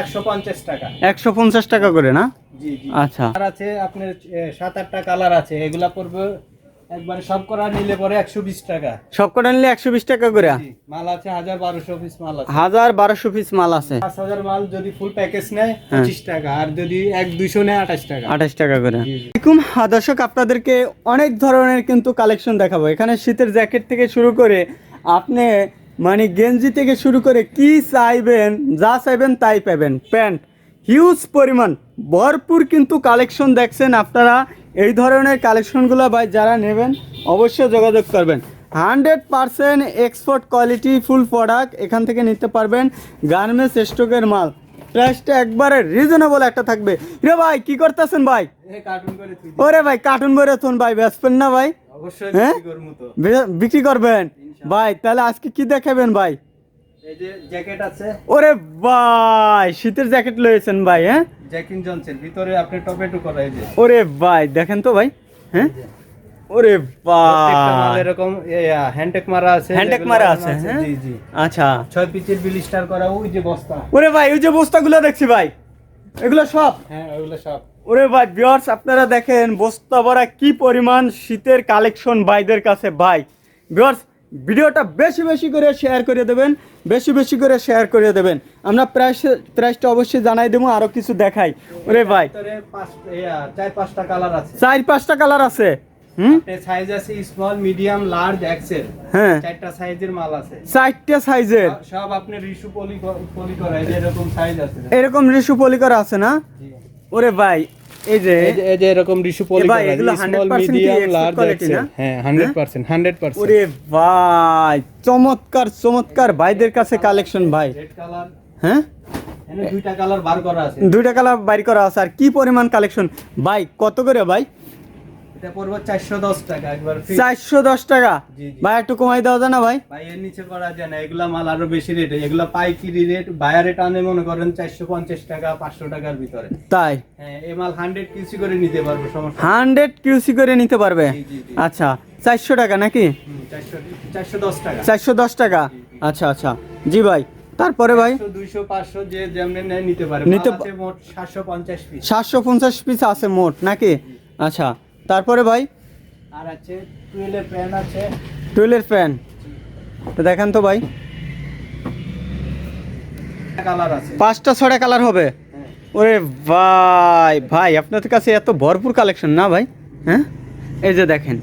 একশো পঞ্চাশ টাকা। করে না? আচ্ছা। আর আছে আপনার সাত আটটা কালার আছে এগুলা পড়বে একবারে সব করা নিলে পরে একশো বিশ টাকা। সব কটা নিলে একশো বিশ টাকা করে? মাল আছে হাজার বারোশো পিস মাল আছে। হাজার বারোশো পিস মাল আছে। পাঁচ হাজার মাল যদি ফুল প্যাকেজ নেয় হ্যাঁ। পঁচিশ টাকা আর যদি এক দুইশো নেয় আঠাশ টাকা। আঠাশ টাকা করে। হ্যাঁ, দর্শক আপনাদেরকে অনেক ধরনের কিন্তু কালেকশন দেখাবো। এখানে শীতের জ্যাকেট থেকে শুরু করে আপনি মানে গেঞ্জি থেকে শুরু করে কি চাইবেন যা চাইবেন তাই পাবেন। প্যান্ট হিউজ পরিমাণ ভরপুর কিন্তু কালেকশন দেখছেন আপনারা। এই ধরনের কালেকশনগুলো ভাই যারা নেবেন অবশ্যই যোগাযোগ করবেন। Hundred percent export quality full product এখান থেকে নিতে পারবেন গার্মেন্টস স্টকের মাল। প্রাইসটা একবারে রিজনেবল একটা থাকবে। রে ভাই কি করতেছেন ভাই? ওরে ভাই কার্টুন তুন ভাই বেচবেন না ভাই। হ্যাঁ? বিক্রি করবেন? ভাই তাহলে আজকে কি দেখাবেন ভাই? ওরে ভাই শীতের জ্যাকেট লয়েছেন ভাই হ্যাঁ? জ্যাকিন জনসেন ভিতরে আপনি টপেটো করা এই ওরে ভাই দেখেন তো ভাই হ্যাঁ? ওরে প্রত্যেকটা এরকম হ্যান্ডটেক মারা আছে হ্যান্ডটেক মারা আছে, হ্যাঁ? জি জি। আচ্ছা। ছয় পিচের বিলিস্টার করা ওই যে বস্তা। ওরে ভাই ওই যে বস্তাগুলো দেখছি ভাই এগুলো সব? হ্যাঁ সব। ওরে ভাই ভিউয়ার্স আপনারা দেখেন বস্তা ভরা কি পরিমাণ শীতের কালেকশন ভাইদের কাছে ভাই। ভিউয়ার্স ভিডিওটা বেশি বেশি করে শেয়ার করে দেবেন বেশি বেশি করে শেয়ার করে দেবেন। আমরা প্রাইস প্রাইসটা অবশ্যই জানাই দেবো আরও কিছু দেখাই। ওরে ভাই। চার পাঁচটা কালার আছে। চার পাঁচটা কালার আছে। হুম? সাইজ আছে স্মল মিডিয়াম লার্জ এক্সেল হ্যাঁ। চারটা সাইজের মাল আছে। চারটে সাইজের সব- সব আপনি রিসু পলি পলি করা এরকম সাইজ আছে। এরকম রিসু পলিকর আছে না? ওরে ভাই এই যে এই যে- এরকম রিসু পলি ভাই, স্মল মিডিয়াম লার্জ এক্সেল হ্যাঁ 100% 100% ওরে ভাই চমৎকার চমৎকার ভাইদের কাছে কালেকশন ভাই। হ্যাঁ? দুইটা কালার বার করা আছে। দুইটা কালার বাইর করা আছে আর কি পরিমাণ কালেকশন ভাই কত করে ভাই? এটা পড়বে 410 টাকা একবার ফিক্স চারশো দশ টাকা? জি, জি। ভাই একটু কমাই দেওয়া যায় না ভাই? ভাই এর নিচে করা যায় না এগুলা মাল আরও বেশি রেট এগুলা পাইকারি রেট বায়ার মনে করেন 450 টাকা 500 টাকার ভিতরে। তাই? হ্যাঁ এই মাল 100 কিউসি করে নিতে পারব সমস্যা নেই। হান্ড্রেড কিউসি করে নিতে পারবে। আচ্ছা চারশো টাকা নাকি? 400 410 টাকা। চারশো দশ টাকা? আচ্ছা আচ্ছা। জি ভাই তারপরে ভাই? 200 500 যে যেমন নিতে পারে। নিতে মোট 750 পিস সাতশো পঞ্চাশ পিস আছে মোট নাকি? আচ্ছা তারপরে ভাই? আর আছে টুয়েলের প্যান আছে। টুয়েলের ফ্যান তো দেখেন তো ভাই। কালার আছে। পাঁচটা ছটা কালার হবে? হ্যাঁ। ওরে ভাই ভাই আপনাদের কাছে এত ভরপুর কালেকশন না ভাই? হ্যাঁ? এই যে দেখেন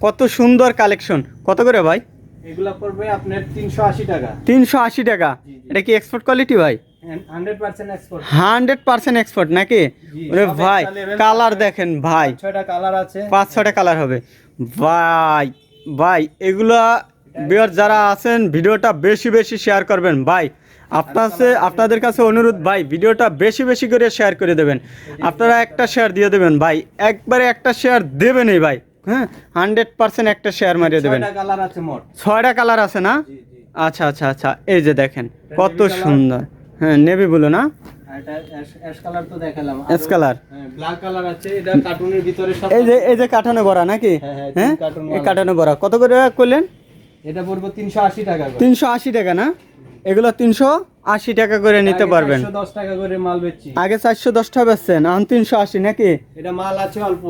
কত সুন্দর কালেকশন কত করে ভাই? এগুলা পড়বে আপনার 380 টাকা। তিনশো আশি টাকা। এটা কি এক্সপোর্ট কোয়ালিটি ভাই? 100% এক্সপোর্ট হান্ড্রেড পার্সেন্ট এক্সপোর্ট নাকি? ওরে ভাই কালার। দেখেন ভাই। ছয়টা কালার আছে। পাঁচ ছটা কালার হবে। ভাই ভাই এগুলা বিয়ার যারা আছেন ভিডিওটা বেশি বেশি শেয়ার করবেন ভাই। আপনার সে- আপনাদের কাছে অনুরোধ ভাই ভিডিওটা বেশি বেশি করে শেয়ার করে দেবেন। আপনারা একটা শেয়ার দিয়ে দেবেন ভাই। একবারে একটা শেয়ার দেবেনই ভাই। হ্যাঁ হান্ড্রেড পার্সেন্ট একটা শেয়ার মারিয়ে দেবেন। ছয়টা কালার আছে না? আচ্ছা আচ্ছা আচ্ছা এই যে দেখেন কত সুন্দর। হ্যাঁ নেভি বলো না? ভিতরে সব এই যে এই যে কাঠানো ভরা নাকি? হ্যাঁ, হ্যাঁ, হ্যাঁ? কাঠানো ভরা কত করে করলেন? এটা পড়বে 380 টাকা তিনশো আশি টাকা না? এগুলো তিনশো আশি টাকা করে নিতে পারবেন। 110 টাকা করে মাল বেচছি। আগে চারশো দশটা বেচছেন এখন তিনশো আশি নাকি? এটা মাল আছে অল্প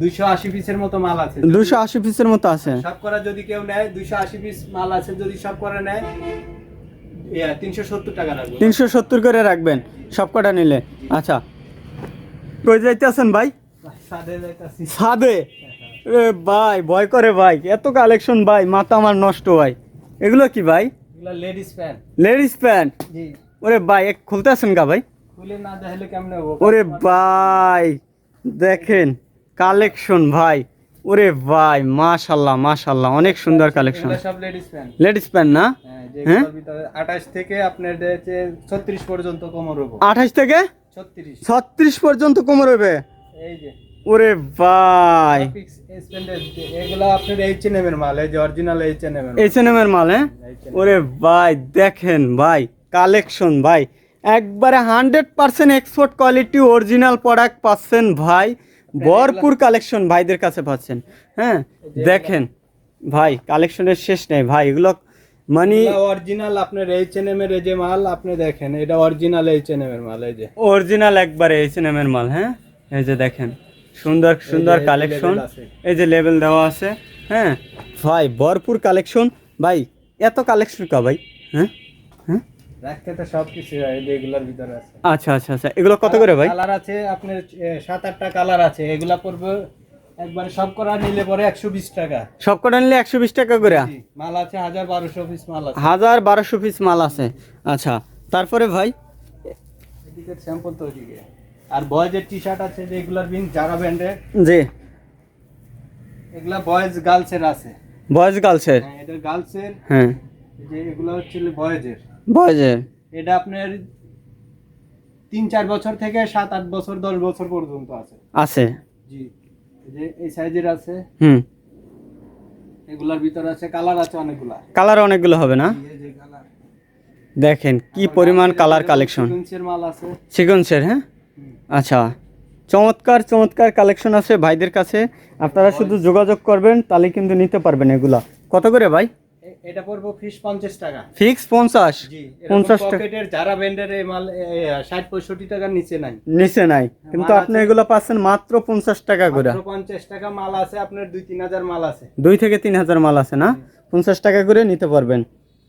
দুইশো আশি পিসের মতো মাল আছে। দুশো আশি পিসের মতো আছে। সব করা যদি কেউ নেয় দুইশো আশি পিস মাল আছে যদি সব করে নেয়। তিনশো সত্তর করে রাখবেন সব কটা নিলে। আচ্ছা। কই যাইতে যাইতেছেন ভাই? সাদে ভাই ভয় করে ভাই। এত কালেকশন ভাই মাথা আমার নষ্ট ভাই। এগুলো কি ভাই? Ladies pant. Ladies pant? ওরে ভাই এক খুলতে খুলতেছেন গা ভাই? খুলে না দেখলে কেমনে ওরে ভাই দেখেন কালেকশন ভাই। ওরে ভাই মাশাল্লাহ মাশাল্লাহ অনেক সুন্দর কালেকশন এগুলা সব লেডিস প্যান্ট লেডিস প্যান্ট না? হ্যাঁ হ্যাঁ? যেগুলোর ভিতরে আঠাশ থেকে আপনার হচ্ছে ছত্রিশ পর্যন্ত কোমর হব আঠাশ থেকে? ছত্রিশ। ছত্রিশ পর্যন্ত কোমর হবে এই যে। ওরে ভাই। এগুলা আপনার এর মাল এই যে অরিজিনাল এর এম এর মাল হ্যাঁ? ওরে ভাই দেখেন ভাই কালেকশন ভাই। একবারে hundred percent export quality original product পাচ্ছেন ভাই। ভরপুর কালেকশন ভাইদের কাছে পাচ্ছেন। হ্যাঁ দেখেন ভাই কালেকশনের শেষ নেই। ভাই এগুলো মানে অরিজিনাল আপনার এইচ এন এর এই যে মাল আপনি দেখেন এটা অরিজিনাল এইচ এন এর মাল এই যে। অরিজিনাল একবারে এইচ এন এর মাল হ্যাঁ? এই যে দেখেন সুন্দর সুন্দর কালেকশন এই যে লেবেল দেওয়া আছে হ্যাঁ? ভাই ভরপুর কালেকশন ভাই এত কালেকশন কা ভাই হ্যাঁ? রাখতে তো সব কিছু এগুলার ভিতরে আছে। আচ্ছা আচ্ছা আচ্ছা এগুলো কত করে ভাই? কালার আছে আপনার সাত আটটা কালার আছে এগুলা পড়বে একবার সব করা নিলে পরে একশো বিশ টাকা। সব নিলে একশো বিশ টাকা করে? মাল আছে হাজার বারোশো পিস মাল আছে। হাজার বারোশো পিস মাল আছে। আচ্ছা তারপরে ভাই? এদিকে স্যাম্পল তো ওদিকে আর বয়েজের টি শার্ট আছে যে এগুলার বিন যারা ব্র্যান্ডের জি। এগুলা বয়েজ গার্লসের আছে। বয়েজ গার্লসের হ্যাঁ এটা গার্লসের হ্যাঁ। যে এগুলো হচ্ছে বয়েজের বয়েজের এটা আপনার তিন চার বছর থেকে সাত আট বছর দশ বছর পর্যন্ত আছে। আছে। জি। যে এই সাইজের আছে। হুম। এগুলার ভিতরে আছে কালার আছে অনেকগুলা। কালার অনেকগুলো হবে না? দেখেন কি পরিমাণ কালার কালেকশন সিকোয়েন্সের মাল আছে। সিকোয়েন্সের হ্যাঁ? আচ্ছা। চমৎকার চমৎকার কালেকশন আছে ভাইদের কাছে। আপনারা শুধু যোগাযোগ করবেন তাহলে কিন্তু নিতে পারবেন এগুলা। কত করে ভাই? এটা পড়ব ফিস পঞ্চাশ টাকা। ফিক্স পঞ্চাশ? জি পঞ্চাশ টাকা। পকেটের যারা এই মাল ষাট পঁয়ষট্টি টাকার নিচে নাই। নিচে নাই। কিন্তু আপনি এগুলো পাচ্ছেন মাত্র পঞ্চাশ টাকা করে। মাত্র পঞ্চাশ টাকা মাল আছে আপনার দুই তিন হাজার মাল আছে। দুই থেকে তিন হাজার মাল আছে না? পঞ্চাশ টাকা করে নিতে পারবেন।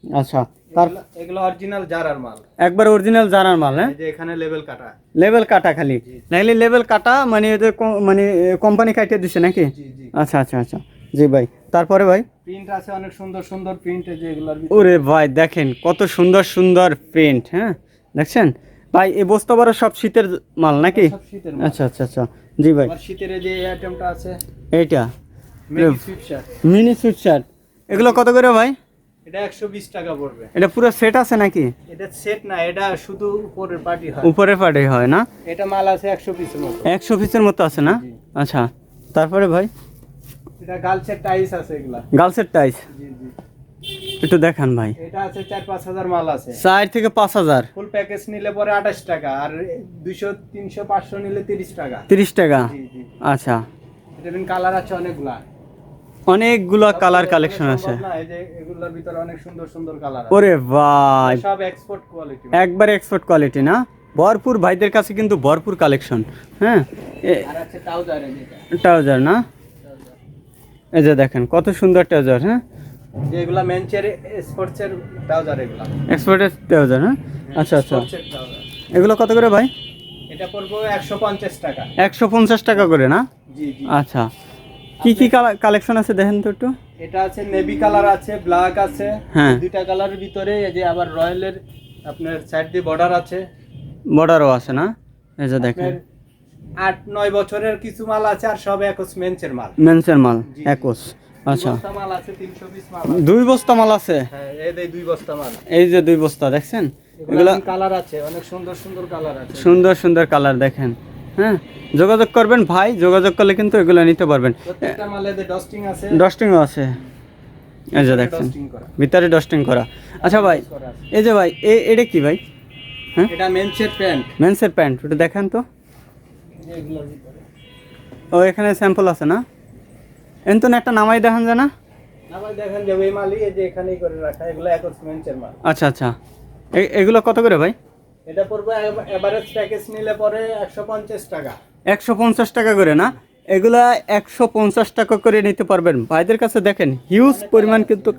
আচ্ছা তার এগুলো- অরিজিনাল জারার মাল। একবার অরিজিনাল জানার মাল হ্যাঁ? যে এখানে লেভেল কাটা। লেভেল কাটা খালি। নাহলে লেভেল কাটা মানে মানে কোম্পানি কাটিয়ে দিছে নাকি? আচ্ছা আচ্ছা আচ্ছা। জি ভাই। তারপরে ভাই? প্রিন্ট আছে অনেক সুন্দর সুন্দর প্রিন্ট যে এগুলোর ভিতরে। ওরে ভাই দেখেন কত সুন্দর সুন্দর প্রিন্ট হ্যাঁ? দেখছেন? ভাই এই বস্তা বড় সব শীতের মাল নাকি? সব শীতের মাল। আচ্ছা আচ্ছা আচ্ছা। জি ভাই। শীতের যে আইটেমটা আছে। এইটা। মিনি সুইট শার্ট এগুলো কত করে ভাই? এটা একশো বিশ টাকা পড়বে। এটা পুরো সেট আছে নাকি? এটা সেট না এটা শুধু উপরের পার্টি হয়। উপরে পাটে হয় না? এটা মাল আছে একশো পিসের মতো। একশো পিসের মতো আছে না? আচ্ছা তারপরে ভাই? এটা টাইস আছে এগুলা। গার্লসের টাইস? জি জি। একটু দেখান ভাই। এটা আছে চার পাঁচ হাজার মাল আছে। থেকে পাঁচ হাজার? ফুল প্যাকেজ নিলে পরে আঠাশ টাকা আর নিলে তিরিশ টাকা। তিরিশ টাকা? জি জি। আচ্ছা। কালার আছে অনেকগুলা। অনেকগুলো কালার কালেকশন আছে। না, এই যে এগুলোর ভিতরে অনেক সুন্দর সুন্দর কালার ওরে ভাই। সব এক্সপোর্ট কোয়ালিটি একবার এক্সপোর্ট কোয়ালিটি না? ভরপুর ভাইদের কাছে কিন্তু ভরপুর কালেকশন হ্যাঁ? আর আছে ট্রাউজার ট্রাউজার না? এই যে দেখেন কত সুন্দর ট্রাউজার হ্যাঁ? এগুলা মেনচের স্পোর্টসের ট্রাউজার এগুলা। এক্সপোর্টের ট্রাউজার হ্যাঁ? আচ্ছা আচ্ছা। এগুলো কত করে ভাই? এটা পড়ব একশো পঞ্চাশ টাকা। একশো পঞ্চাশ টাকা করে না? জি জি। আচ্ছা। কি কি কালেকশন আছে দেখেন তো একটু? এটা আছে নেভি কালার আছে ব্ল্যাক আছে। হ্যাঁ। দুইটা কালারের ভিতরে এই যে আবার রয়্যালের আপনার সাইড দিয়ে বর্ডার আছে। বর্ডারও আছে না? এই যে দেখেন। আট নয় বছরের কিছু মাল আছে আর সব একস মেন্সের মাল। মেন্সের মাল। একুশ। আচ্ছা। মাল আছে তিনশো পিস মাল দুই বস্তা মাল আছে? হ্যাঁ এই দুই বস্তা মাল। এই যে দুই বস্তা দেখছেন? এগুলো এগুলো কালার আছে অনেক সুন্দর সুন্দর কালার আছে। সুন্দর সুন্দর কালার দেখেন। হ্যাঁ? যোগাযোগ করবেন ভাই যোগাযোগ করলে কিন্তু এগুলো নিতে পারবেন। প্রত্যেকটা ডস্টিং আছে ডস্টিংও আছে। এই যে দেখছেন ভিতরে ডস্টিং করা। আচ্ছা ভাই এই যে ভাই এটা কি ভাই? হ্যাঁ? এটা মেন্সের প্যান্ট। মেন্সের প্যান্ট ওটা দেখান তো। ও এখানে স্যাম্পল আছে না? এন তো না একটা নামাই দেখান যায় না আবার দেখেন যে ওই মালই এই যে এখানেই করে রাখা এগুলো একস মেন্সের মাল। আচ্ছা আচ্ছা। এগুলো কত করে ভাই? এটা পড়বে এভারেজ প্যাকেজ নিলে পরে একশো পঞ্চাশ টাকা। একশো পঞ্চাশ টাকা করে না? এগুলা একশো পঞ্চাশ টাকা করে নিতে পারবেন। ভাইদের কাছে দেখেন হিউজ পরিমাণ কিন্তু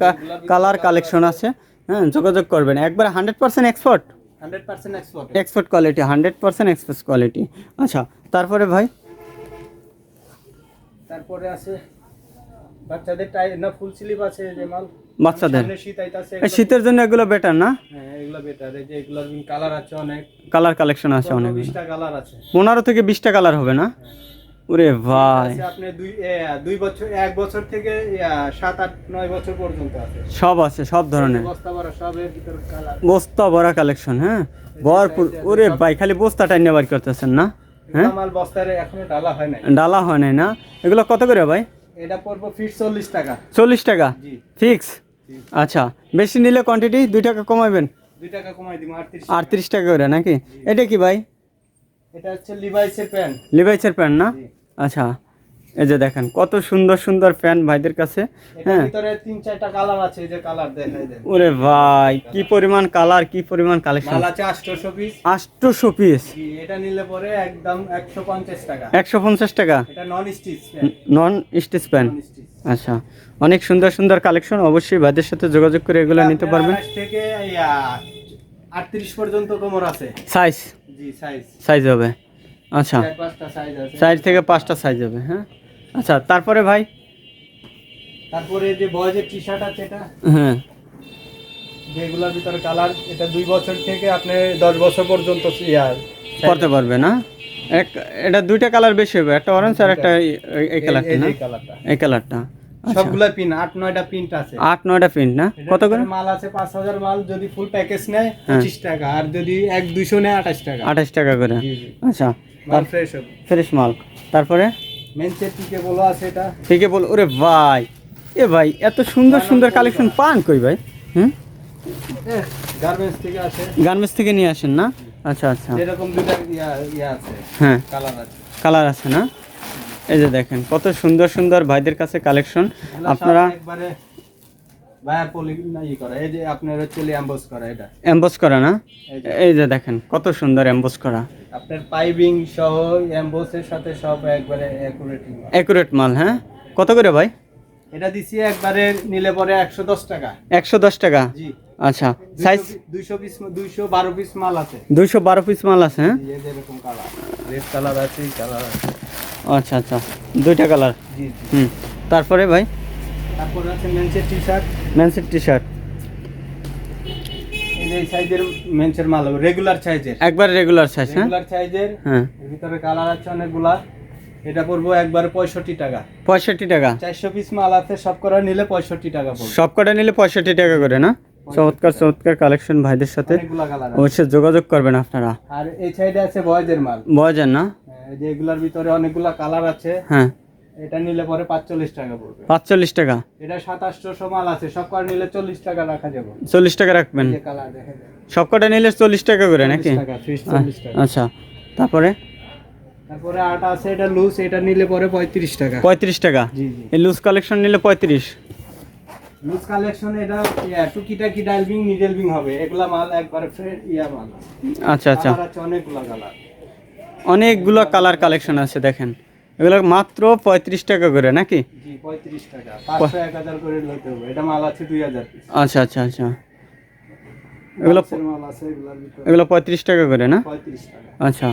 কালার কালেকশন আছে। হ্যাঁ যোগাযোগ করবেন। একবার hundred percent export export export quality hundred percent export quality আচ্ছা তারপরে ভাই? তারপরে আছে বাচ্চাদের টাই না ফুল স্লিপ আছে যে মাল? বাচ্চাদের? শীত আইতাছে শীতের জন্য এগুলো বেটার না? হ্যাঁ এগুলো বেটার এই যে এগুলোর কালার আছে অনেক। কালার কালেকশন আছে অনেক। বিশটা কালার আছে। পনেরো থেকে বিশটা কালার হবে না? ওরে ভাই। আপনি দুই দুই বছর এক বছর থেকে সাত আট নয় বছর পর্যন্ত আছে। সব আছে সব ধরনের। বস্তা ভিতর ভরা কালেকশন হ্যাঁ? ভরপুর ওরে ভাই খালি বস্তা টাইনে বার করতেছেন না? হ্যাঁ? মাল বস্তার এখনও ডালা হয় নাই। ডালা হয় নাই না? এগুলো কত করে ভাই? এটা পড়ব ফিট চল্লিশ টাকা। চল্লিশ টাকা? ফিক্স? আচ্ছা বেশি নিলে কোয়ান্টিটি দুই টাকা কমাবেন দুই টাকা কমাই দিব আটত্রিশ টাকা। করে নাকি? এটা কি ভাই? এটা হচ্ছে লিভাইসের প্যান্ট লিভাইসের প্যান্ট না। আচ্ছা এই যে দেখেন কত সুন্দর সুন্দর প্যান্ট ভাইদের কাছে হ্যাঁ। ভিতরে তিন চারটা কালার আছে এই যে কালার দেখাই দেন। ওরে ভাই কি পরিমাণ কালার কি পরিমাণ কালেকশন মাল আছে পিস আটশোশো পিস এটা নিলে পরে একদম একশো পঞ্চাশ টাকা। একশো পঞ্চাশ টাকা? এটা non stitch non stitch pant আচ্ছা অনেক সুন্দর সুন্দর কালেকশন অবশ্যই ভাইদের সাথে যোগাযোগ করে এগুলো নিতে পারবেন। থেকে আটত্রিশ পর্যন্ত কোমর আছে। সাইজ জি সাইজ সাইজ হবে। আচ্ছা। চার সাইজ থেকে পাঁচটা সাইজ হবে হ্যাঁ? আচ্ছা তারপরে ভাই? তারপরে যে বয়েজের টি শার্ট আছে এটা হ্যাঁ। যেগুলোর ভিতরে কালার এটা দুই বছর থেকে আপনি দশ বছর পর্যন্ত ইয়ার করতে পারবে না? এক এটা দুইটা কালার বেশি হবে একটা অরেঞ্জ আর একটা এই- কালারটা না? এই কালারটা সবগুলা পিন আট নয়টা প্রিন্ট আছে। আট নয়টা প্রিন্ট না? কত করে? মাল আছে পাঁচ হাজার মাল যদি ফুল প্যাকেজ নেয় হ্যাঁ। পঁচিশ টাকা আর যদি এক দুইশো নেয় আঠাশ টাকা। আঠাশ টাকা করে। আচ্ছা। ফ্রেশ মাল। তারপরে? টিকে বলো আছে এটা। ঠিকই বল ওরে ভাই। এ ভাই এত সুন্দর সুন্দর কালেকশন পান কই ভাই? হুম? গার্মেন্টস থেকে আসে। গার্মেন্টস থেকে নিয়ে আসেন না? আচ্ছা আচ্ছা। হ্যাঁ। কালার আছে। কালার আছে না? এই যে দেখেন কত সুন্দর সুন্দর ভাইদের কাছে কালেকশন আপনারা পলি না ই করা এই যে আপনার হচ্ছে করা এটা। এমবোস করা না? এই যে। দেখেন কত সুন্দর এমবোস করা। আপনার পাইপিং সহ সাথে সব একবারে অ্যাকুরেট অ্যাকুরেট মাল হ্যাঁ? কত করে ভাই? এটা দিছি একবারে নিলে পরে একশো দশ টাকা। একশো দশ টাকা? জি। আচ্ছা সাইজ দুইশো পিস দুইশো বারো পিস মাল আছে। দুইশো বারো পিস মাল আছে হ্যাঁ? এরকম কালার রেড কালার আছে কালার আছে। আচ্ছা আচ্ছা। দুইটা কালার জি। হুম। তারপরে ভাই? তারপর আছে মেন্সের টি শার্ট ম্যানসের টি শার্ট এই সাইজের মেন্সের মাল রেগুলার সাইজের একবার রেগুলার সাইজ হ্যাঁ? রেগুলার সাইজের হ্যাঁ। এর ভিতরে কালার আছে অনেকগুলা। এটা পড়ব একবার পঁয়ষট্টি টাকা। পঁয়ষট্টি টাকা। চারশো পিস মাল আছে সব করে নিলে পঁয়ষট্টি টাকা পড়বে। সব নিলে পঁয়ষট্টি টাকা করে না? চমৎকার চমৎকার কালেকশন ভাইদের সাথে। অবশ্যই যোগাযোগ করবেন আপনারা। আর এই সাইডে আছে বয়েজের মাল। বয়জান না? হ্যাঁ, যে এগুলার ভিতরে অনেকগুলা কালার আছে। হ্যাঁ। এটা নিলে পরে পাঁচচল্লিশ টাকা পড়বে। পাঁচচল্লিশ টাকা? এটা সাতাশশো মাল আছে সব করে নিলে চল্লিশ টাকা রাখা যাবে। চল্লিশ টাকা রাখবেন? যে কালার দেখা যায় সব কটা নিলে চল্লিশ টাকা করে নাকি? 40 টাকা টাকা। আচ্ছা তারপরে? তারপরে আটা আছে এটা লুজ এটা নিলে পরে পঁয়ত্রিশ টাকা। পঁয়ত্রিশ টাকা? জি জি। এই লুজ কালেকশন নিলে পঁয়ত্রিশ? লুজ কালেকশন এটা ইয়া টুকিটাকি ডাইলবিং নিডেলবিং হবে। এগুলা মাল একবারে ফ্রেশ ইয়া মাল। আচ্ছা আচ্ছা। অনেকগুলা কালার অনেকগুলো কালার কালেকশন আছে দেখেন। এগুলো মাত্র পঁয়ত্রিশ টাকা করে নাকি? আচ্ছা আচ্ছা আচ্ছা। এগুলো পঁয়ত্রিশ টাকা করে না? আচ্ছা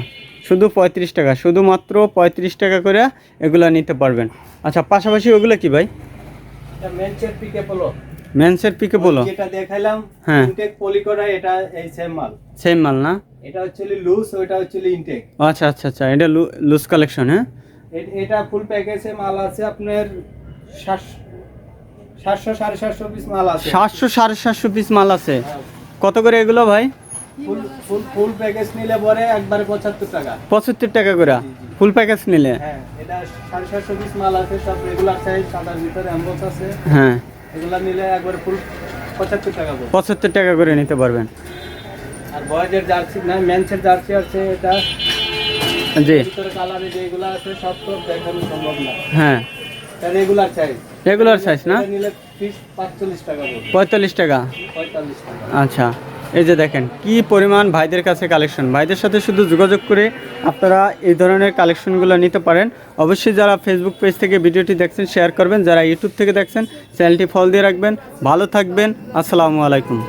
শুধু পঁয়ত্রিশ টাকা শুধুমাত্র পঁয়ত্রিশ টাকা করে এগুলো নিতে পারবেন। আচ্ছা পাশাপাশি ওগুলো কি ভাই? মেন্সের পিকে বলো যেটা দেখাইলাম হ্যাঁ। ইনটেক পলি করা এটা এই সেম মাল। সেম মাল না? এটা হচ্ছে লুজ হচ্ছে ইনটেক আচ্ছা আচ্ছা আচ্ছা এটা লুজ কালেকশন হ্যাঁ? এটা ফুল প্যাকেজে মাল আছে আপনার সাতশো সাড়ে সাতশো পিস মাল আছে। সাতশো সাড়ে সাতশো পিস মাল আছে। কত করে এগুলো ভাই? ফুল ফুল প্যাকেজ নিলে পরে একবারে পঁচাত্তর টাকা। পঁচাত্তর টাকা করে? ফুল প্যাকেজ নিলে? হ্যাঁ এটা সাড়ে সাতশো পিস মাল আছে সব রেগুলার সাইজ সাদার ভিতরে আছে। হ্যাঁ। এগুলা নিলে একবারে ফুল পঁচাত্তর টাকা পড়বে পঁচাত্তর টাকা করে নিতে পারবেন। আর বয়েজের জার্সি না মেন্সের জার্সি আছে এটা জি। ভিতরে কালারে যেগুলো আছে সব তো দেখানো সম্ভব না। হ্যাঁ। রেগুলার সাইজ রেগুলার সাইজ না? নিলে পিস পাঁচচল্লিশ টাকা পড়বে পঁয়তাল্লিশ টাকা? টাকা। আচ্ছা। এই যে দেখেন কি পরিমাণ ভাইদের কাছে কালেকশন ভাইদের সাথে শুধু যোগাযোগ করে আপনারা এই ধরনের কালেকশনগুলো নিতে পারেন। অবশ্যই যারা ফেসবুক পেজ থেকে ভিডিওটি দেখছেন শেয়ার করবেন। যারা ইউটিউব থেকে দেখছেন চ্যানেলটি ফলো দিয়ে রাখবেন। ভালো থাকবেন। আসসালামু আলাইকুম।